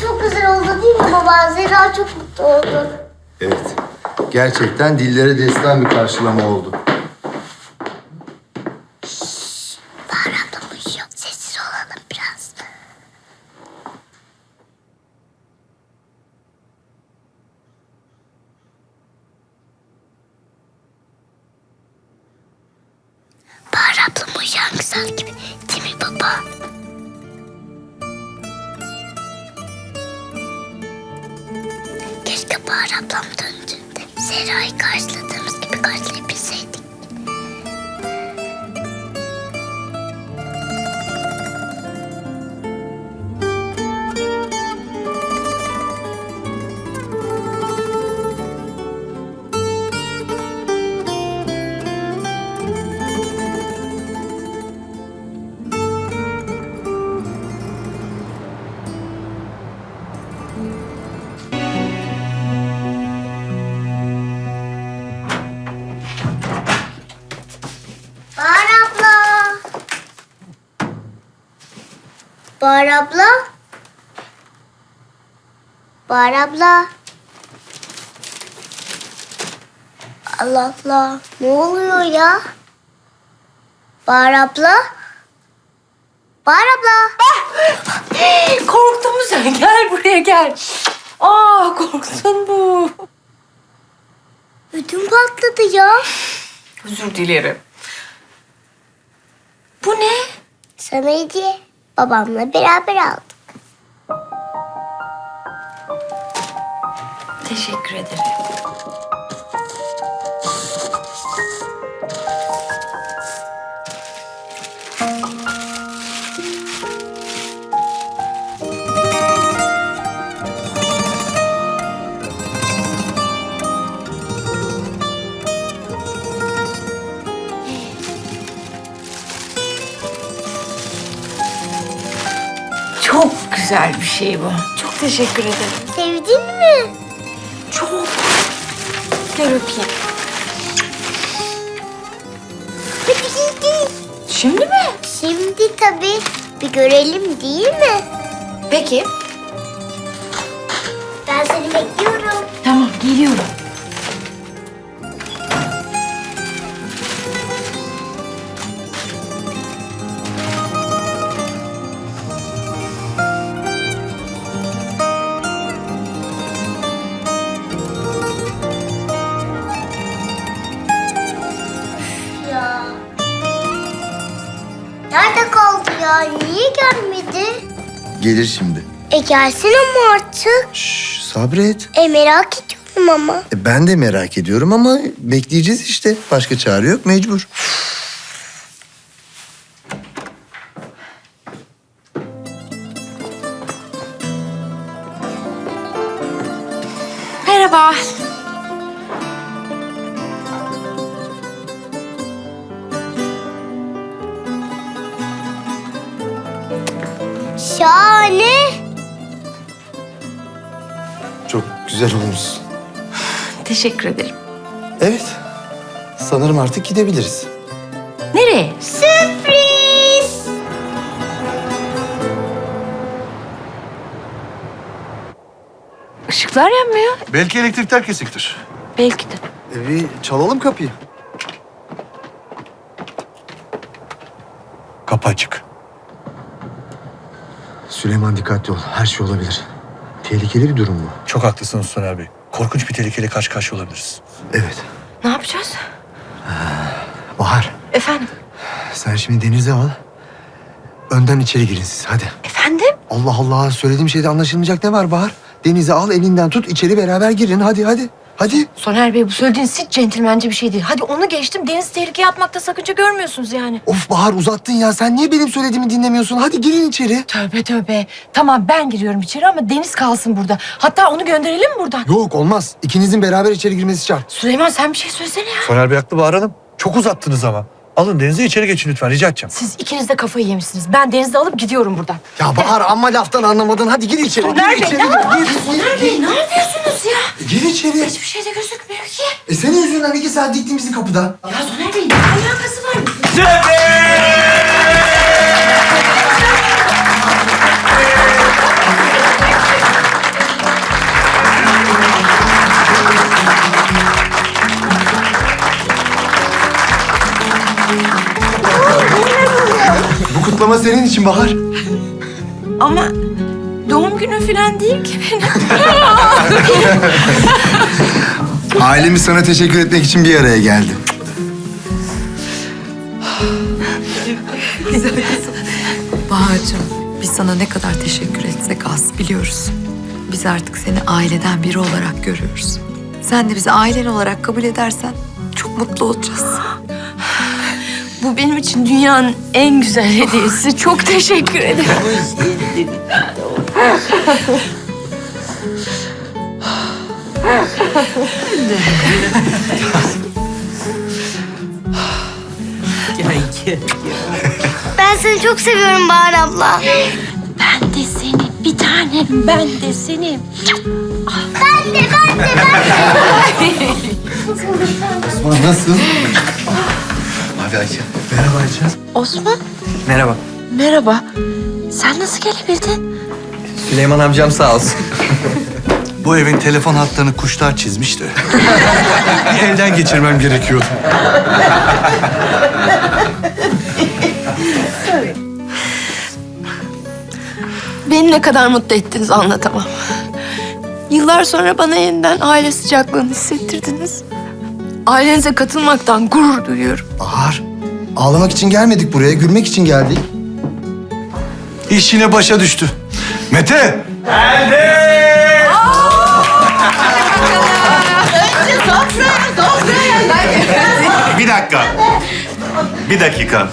Çok güzel oldu değil mi baba? Zehra çok mutlu oldu. Evet. Gerçekten dillere destan bir karşılama oldu. Bahar ablam uyuyor. Sessiz olalım biraz. Bahar ablam güzel gibi. Değil mi baba? Keşke Bahar ablam döndüğünde Zehra'yı karşıladığımız Bahar abla. Bahar abla. Allah Allah. Ne oluyor ya? Bahar abla. Bahar abla. Korktun mu sen? Gel buraya gel. Aa korktun mu? Ödüm patladı ya. Özür dilerim. Bu ne? Sana hediye. Babamla beraber aldım. Teşekkür ederim. Güzel bir şey bu. Çok teşekkür ederim. Sevdin mi? Çok. Gel öpeyim. Hadi gel gel. Şimdi mi? Şimdi tabii bir görelim değil mi? Peki. Ben seni bekliyorum. Tamam geliyorum. Gelir şimdi. E gelsin ama artık. Şş, sabret. E merak ediyorum ama. E, ben de merak ediyorum ama bekleyeceğiz işte. Başka çare yok mecbur. Çok güzel olmuş. Teşekkür ederim. Evet. Sanırım artık gidebiliriz. Nereye? Sürpriz. Işıklar yanmıyor. Belki elektrikler kesiktir. Belki de. E, bir çalalım kapıyı. Kapı açık. Süleyman dikkatli ol. Her şey olabilir. Tehlikeli bir durum bu. Çok haklısınız Soner Bey. Korkunç bir tehlikeyle karşı karşıya olabiliriz. Evet. Ne yapacağız? Bahar, Efendim? sen şimdi Deniz'i al. Önden içeri girin siz. Hadi. Efendim? Allah Allah. Söylediğim şeyde anlaşılmayacak ne var Bahar? Deniz'i al, elinden tut, içeri beraber girin. Hadi, hadi. Hadi. Soner Bey bu söylediğiniz hiç centilmence bir şey değil. Hadi onu geçtim. Deniz tehlikeye atmakta sakınca görmüyorsunuz yani. Of Bahar uzattın ya. Sen niye benim söylediğimi dinlemiyorsun? Hadi girin içeri. Tövbe tövbe. Tamam ben giriyorum içeri ama Deniz kalsın burada. Hatta onu gönderelim mi buradan? Yok olmaz. İkinizin beraber içeri girmesi şart. Süleyman sen bir şey söylesene ya. Soner Bey haklı Bahar Hanım. Çok uzattınız ama. Alın denize içeri geçin lütfen rica edeceğim. Siz ikiniz de kafayı yemişsiniz. Ben Deniz'i alıp gidiyorum buradan. Ya Bahar amma laftan anlamadın. Hadi gir içeri. Gir Bey içeri. ne gir, yapıyorsunuz? gir, gir, Bey ne yapıyorsunuz ya? Gir içeri. Hiçbir şey de gözükmüyor ki. E senin yüzünden iki saat diktin bizi kapıda. Ya Soner Bey ne alakası var? Sürpriz! Kutlama senin için Bahar. Ama doğum günü falan değil ki benim. Ailemiz sana teşekkür etmek için bir araya geldi. Bahar'cığım biz sana ne kadar teşekkür etsek az biliyoruz. Biz artık seni aileden biri olarak görüyoruz. Sen de bizi ailen olarak kabul edersen çok mutlu olacağız. Bu benim için dünyanın en güzel hediyesi. Çok teşekkür ederim. Ben seni çok seviyorum Bahar abla. Ben de seni bir tanem. Ben de seni. Ben de ben de ben de. Osman nasıl? Abi Ayça. Merhaba Ayça. Osman Merhaba. merhaba. Sen nasıl gelebildin? Süleyman amcam sağ olsun. Bu evin telefon hatlarını kuşlar çizmişti. Bir elden geçirmem gerekiyordu. Beni ne kadar mutlu ettiniz anlatamam. Yıllar sonra bana yeniden aile sıcaklığını hissettirdiniz. Ailenize katılmaktan gurur duyuyorum. Bahar. Ağlamak için gelmedik buraya, gülmek için geldik. İş yine başa düştü. Mete! Bir dakika. Bir dakika.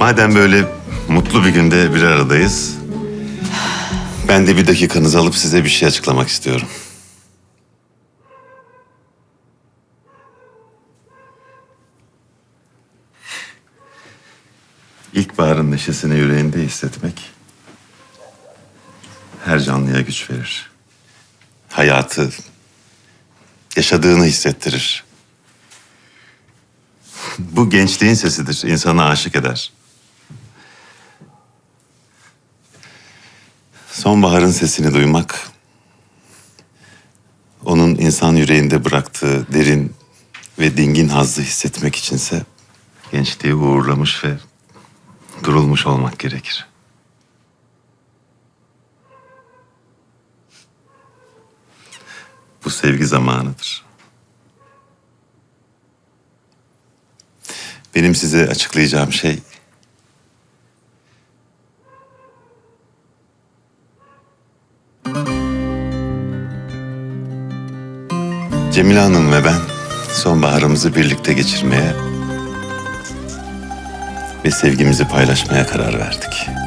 Madem böyle mutlu bir günde bir aradayız. Ben de bir dakikanızı alıp size bir şey açıklamak istiyorum. İlkbaharın neşesini yüreğinde hissetmek her canlıya güç verir hayatı, yaşadığını hissettirir. Bu gençliğin sesidir, insanı aşık eder. Sonbaharın sesini duymak, onun insan yüreğinde bıraktığı derin ve dingin hazzı hissetmek içinse gençliği uğurlamış ve durulmuş olmak gerekir. Bu sevgi zamanıdır. Benim size açıklayacağım şey Cemile Hanım ve ben sonbaharımızı birlikte geçirmeye ve sevgimizi paylaşmaya karar verdik.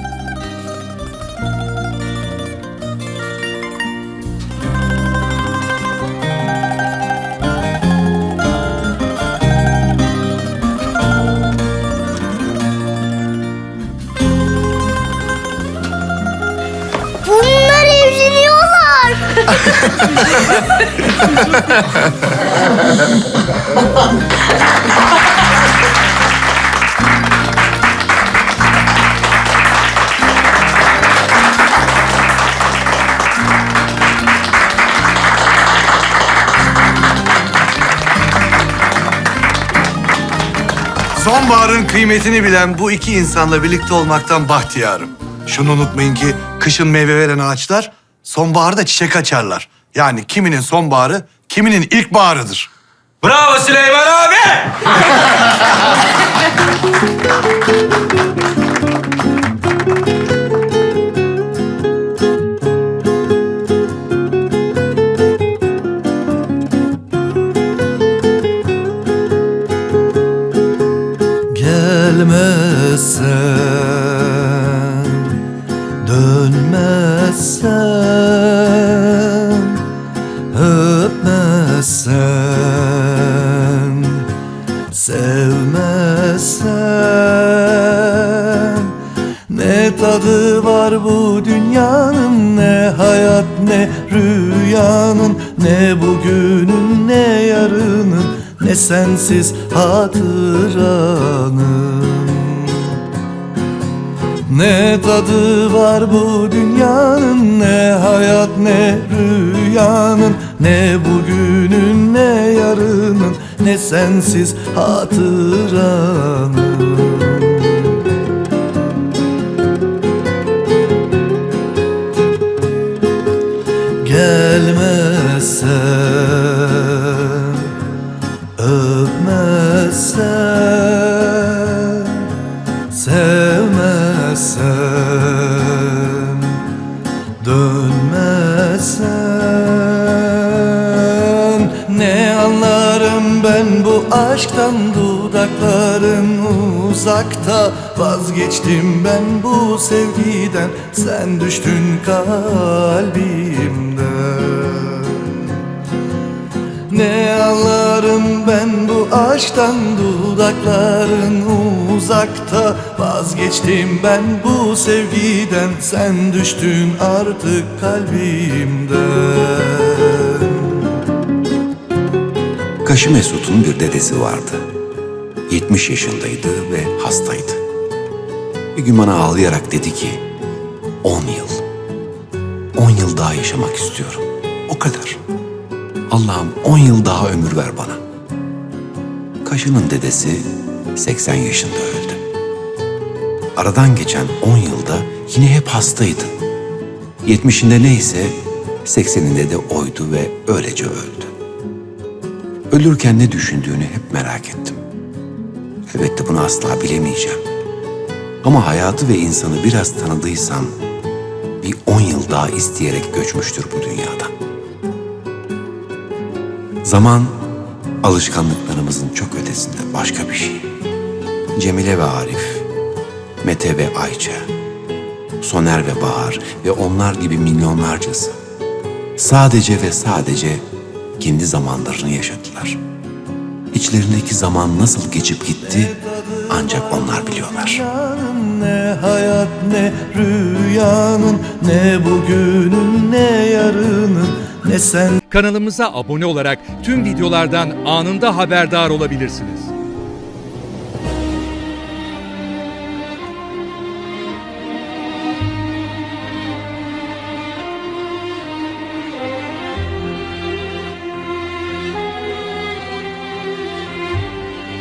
Sonbaharın kıymetini bilen bu iki insanla birlikte olmaktan bahtiyarım. Şunu unutmayın ki kışın meyve veren ağaçlar sonbaharda çiçek açarlar. Yani kiminin sonbaharı, kiminin ilkbaharıdır. Bravo Süleyman abi! Gelmezsen, dönmezsen, öpmezsen, sevmezsen Ne tadı var bu dünyanın ne hayat ne rüyanın Ne bugünün ne yarının ne sensiz hatıranın. Ne tadı var bu dünyanın ne hayat ne rüyanın Ne bugünün ne yarının Ne sensiz hatıranın Dudakların uzakta. Vazgeçtim ben bu sevgiden Sen düştün kalbimden. Ne anlarım ben bu aşktan dudakların uzakta. Vazgeçtim ben bu sevgiden sen düştün artık kalbimden Kaşı Mesut'un bir dedesi vardı. 70 yaşındaydı ve hastaydı. Bir gün bana ağlayarak dedi ki, 10 yıl, 10 yıl daha yaşamak istiyorum. O kadar. Allah'ım 10 yıl daha ömür ver bana. Kaşı'nın dedesi 80 yaşında öldü. Aradan geçen 10 yılda yine hep hastaydı. 70'inde neyse 80'inde de oydu ve öylece öldü. Ölürken ne düşündüğünü hep merak ettim. Elbette bunu asla bilemeyeceğim. Ama hayatı ve insanı biraz tanıdıysam bir on yıl daha isteyerek göçmüştür bu dünyadan. Zaman alışkanlıklarımızın çok ötesinde başka bir şey. Cemile ve Arif, Mete ve Ayça, Soner ve Bahar ve onlar gibi milyonlarcası sadece ve sadece kendi zamanlarını yaşadılar. İçlerindeki zaman nasıl geçip gitti ancak onlar biliyorlar. Ne hayat ne rüyanın Ne bugünün ne yarının Ne sen Kanalımıza abone olarak tüm videolardan anında haberdar olabilirsiniz.